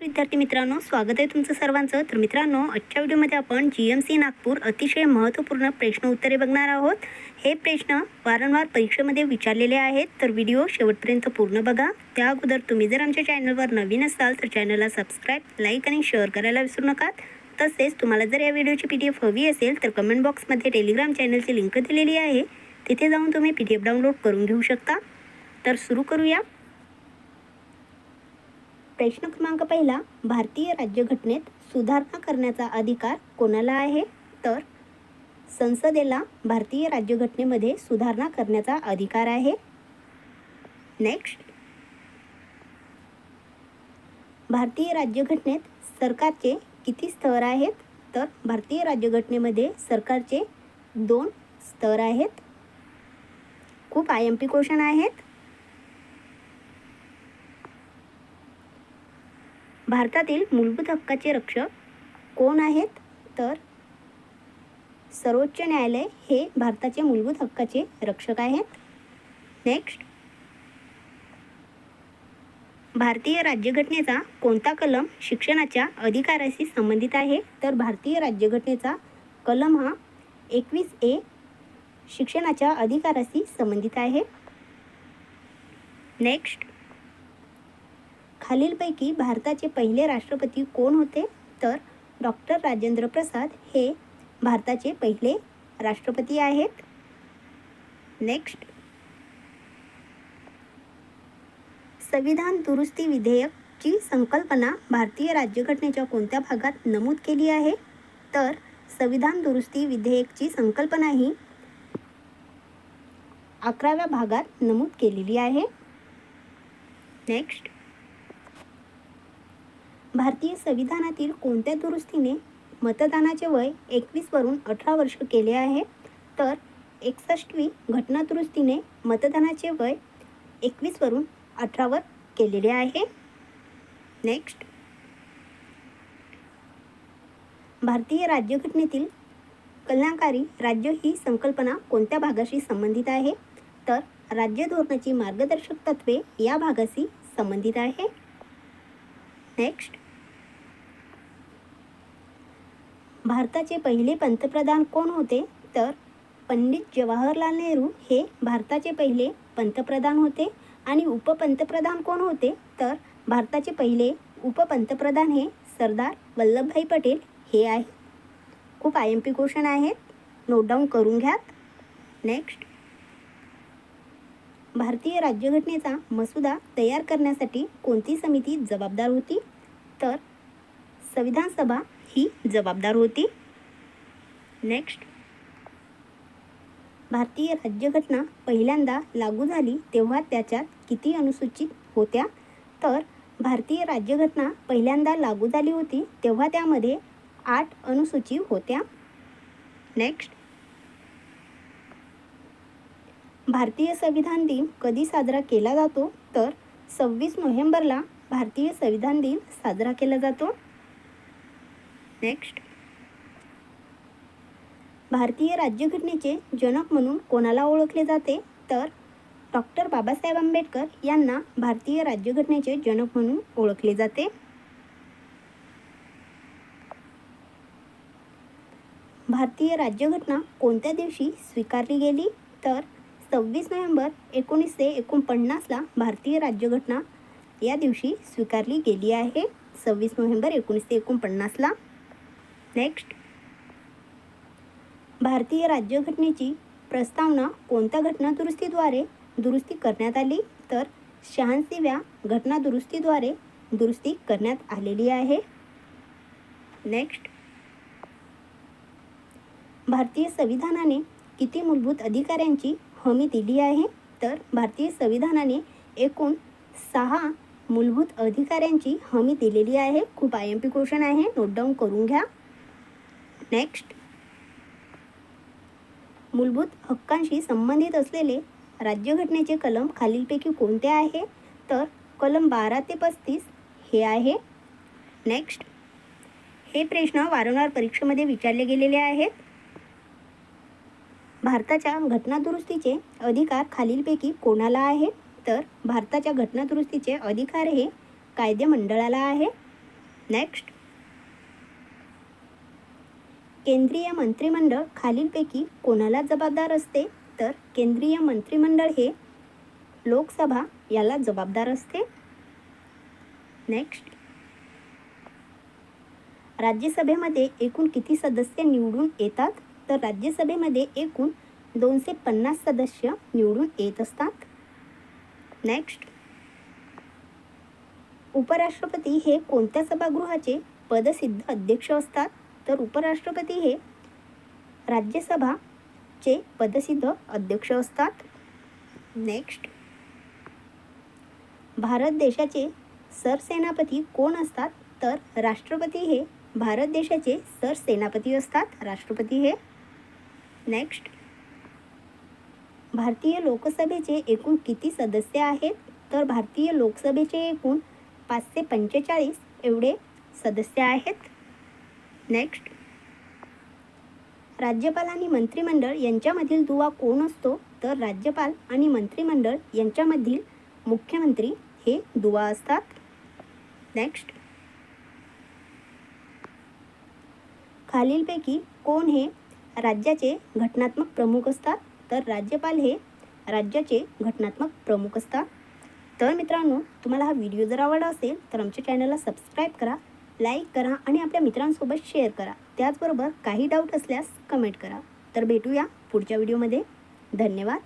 विद्यार्थी मित्रांनो स्वागत आहे तुमचं सर्वांचं. तर मित्रांनो आजच्या व्हिडिओमध्ये आपण जी एम सी नागपूर अतिशय महत्त्वपूर्ण प्रश्न उत्तरे बघणार आहोत. हे प्रश्न वारंवार परीक्षेमध्ये विचारलेले आहेत. तर व्हिडिओ शेवटपर्यंत पूर्ण बघा. त्या अगोदर तुम्ही जर आमच्या चॅनलवर नवीन असाल तर चॅनलला सबस्क्राईब लाईक आणि शेअर करायला विसरू नका. तसेच तुम्हाला जर या व्हिडिओची पी डी एफ हवी असेल तर कमेंट बॉक्समध्ये टेलिग्राम चॅनलची लिंक दिलेली आहे. तिथे जाऊन तुम्ही पी डी एफ डाउनलोड करून घेऊ शकता. तर सुरू करूया. प्रश्न क्रमांक पहिला भारतीय राज्यघटनेत सुधारणा करण्याचा अधिकार कोणाला आहे? तर संसदेला भारतीय राज्यघटनेमध्ये सुधारणा करण्याचा अधिकार आहे. नेक्स्ट भारतीय राज्यघटनेत सरकारचे किती स्तर आहेत? तर भारतीय राज्यघटनेमध्ये सरकारचे दोन स्तर आहेत. खूप आय एम पी क्वेश्चन आहेत. भारतातील मूलभूत हक्काचे रक्षक कोण आहेत? तर सर्वोच्च न्यायालय हे भारताचे मूलभूत हक्काचे रक्षक आहेत. नेक्स्ट भारतीय राज्यघटनेचा कोणता कलम शिक्षणाच्या अधिकाराशी संबंधित आहे? तर भारतीय राज्यघटनेचा कलम हा एकवीस ए शिक्षणाच्या अधिकाराशी संबंधित आहे. नेक्स्ट खालीलपैकी भारताचे पहिले राष्ट्रपती कोण होते? तर डॉक्टर राजेंद्र प्रसाद हे भारताचे पहिले राष्ट्रपती आहेत. नेक्स्ट संविधान दुरुस्ती विधेयकची संकल्पना भारतीय राज्यघटनेच्या कोणत्या भागात नमूद केली आहे? तर संविधान दुरुस्ती विधेयकची संकल्पना ही अकराव्या भागात नमूद केलेली आहे. नेक्स्ट भारतीय संविधानातील कोणत्या दुरुस्तीने मतदानाचे वय एकवीसवरून अठरा वर्ष केले आहे? तर एकसष्टवी घटना दुरुस्तीने मतदानाचे वय एकवीसवरून अठरावर केलेले आहे. नेक्स्ट भारतीय राज्यघटनेतील कल्याणकारी राज्य ही संकल्पना कोणत्या भागाशी संबंधित आहे? तर राज्य धोरणाची मार्गदर्शक तत्वे या भागाशी संबंधित आहे. नेक्स्ट भारताचे पहिले पंतप्रधान कोण होते? तर पंडित जवाहरलाल नेहरू हे भारताचे पहिले पंतप्रधान होते आणि उपपंतप्रधान कोण होते? तर भारताचे पहिले उपपंतप्रधान हे सरदार वल्लभभाई पटेल हे आहे. खूप आय एम पी क्वेश्चन आहेत. नोट डाऊन करून घ्यात. नेक्स्ट भारतीय राज्यघटनेचा मसुदा तयार करण्यासाठी कोणती समिती जबाबदार होती? तर संविधान सभा ही जबाबदार होती. नेक्स्ट भारतीय राज्यघटना पहिल्यांदा लागू झाली तेव्हा त्याच्यात किती अनुसूचित होत्या? तर भारतीय राज्यघटना पहिल्यांदा लागू झाली होती तेव्हा त्यामध्ये आठ अनुसूची होत्या. नेक्स्ट भारतीय संविधान दिन कधी साजरा केला जातो? तर सव्वीस नोव्हेंबरला भारतीय संविधान दिन साजरा केला जातो. नेक्स्ट भारतीय राज्यघटनेचे जनक म्हणून कोणाला ओळखले जाते? तर डॉक्टर बाबासाहेब आंबेडकर यांना भारतीय राज्यघटनेचे जनक म्हणून ओळखले जाते. भारतीय राज्यघटना कोणत्या दिवशी स्वीकारली गेली? तर सव्वीस नोव्हेंबर एकोणीसशे एकोणपन्नासला भारतीय राज्यघटना या दिवशी स्वीकारली गेली आहे. सव्वीस नोव्हेंबर एकोणीसशे एकोणपन्नासला नेक्स्ट भारतीय राज्यघटनेची प्रस्तावना कोणत्या घटनादुरुस्तीद्वारे दुरुस्ती करण्यात आली? तर शहाऐंशीव्या घटनादुरुस्तीद्वारे दुरुस्ती करण्यात आलेली आहे. नेक्स्ट भारतीय संविधानाने किती मूलभूत अधिकाऱ्यांची हमी दिली आहे? तर भारतीय संविधानाने एकूण सहा मूलभूत अधिकाऱ्यांची हमी दिलेली आहे. खूप आय एम पी क्वेश्चन आहे. नोट डाऊन करून घ्या. नेक्स्ट मूलभूत हक्कांशी संबंधित असलेले राज्यघटनेचे कलम खालीलपैकी कोणते आहे? तर कलम बारा ते पस्तीस हे आहे. नेक्स्ट हे प्रश्न वारंवार परीक्षेमध्ये विचारले गेलेले आहेत. भारताच्या घटनादुरुस्तीचे अधिकार खालीलपैकी कोणाला आहे? तर भारताच्या घटनादुरुस्तीचे अधिकार हे कायदे मंडळाला आहे. नेक्स्ट केंद्रीय मंत्रिमंडळ खालीलपैकी कोणाला जबाबदार असते? तर केंद्रीय मंत्रिमंडळ हे लोकसभा याला जबाबदार असते. नेक्स्ट. राज्यसभेमध्ये एकूण किती सदस्य निवडून येतात? तर राज्यसभेमध्ये एकूण दोनशे पन्नास सदस्य निवडून येत असतात. नेक्स्ट. उपराष्ट्रपती हे कोणत्या सभागृहाचे पदसिद्ध अध्यक्ष असतात? तर उपराष्ट्रपती हे राज्यसभाचे पदसिद्ध अध्यक्ष असतात. नेक्स्ट भारत देशाचे सरसेनापती कोण असतात? तर राष्ट्रपती हे भारत देशाचे सरसेनापती असतात. राष्ट्रपती हे नेक्स्ट भारतीय लोकसभेचे एकूण किती सदस्य आहेत? तर भारतीय लोकसभेचे एकूण पाचशे पंचेचाळीस एवढे सदस्य आहेत. नेक्स्ट राज्यपाल आणि मंत्रिमंडळ यांच्यामधील दुवा कोण असतो? तर राज्यपाल आणि मंत्रिमंडळ यांच्यामधील मुख्यमंत्री हे दुवा असतात. नेक्स्ट खालीलपैकी कोण हे राज्याचे घटनात्मक प्रमुख असतात? तर राज्यपाल हे राज्याचे घटनात्मक प्रमुख असतात. तर मित्रांनो तुम्हाला हा व्हिडिओ जर आवडला असेल तर आमच्या चॅनलला सबस्क्राईब करा. लाईक करा आणि आपल्या मित्रांसोबत शेअर करा. त्याचबरोबर काही डाऊट असल्यास कमेंट करा. तर भेटूया पुढच्या व्हिडिओमध्ये. धन्यवाद.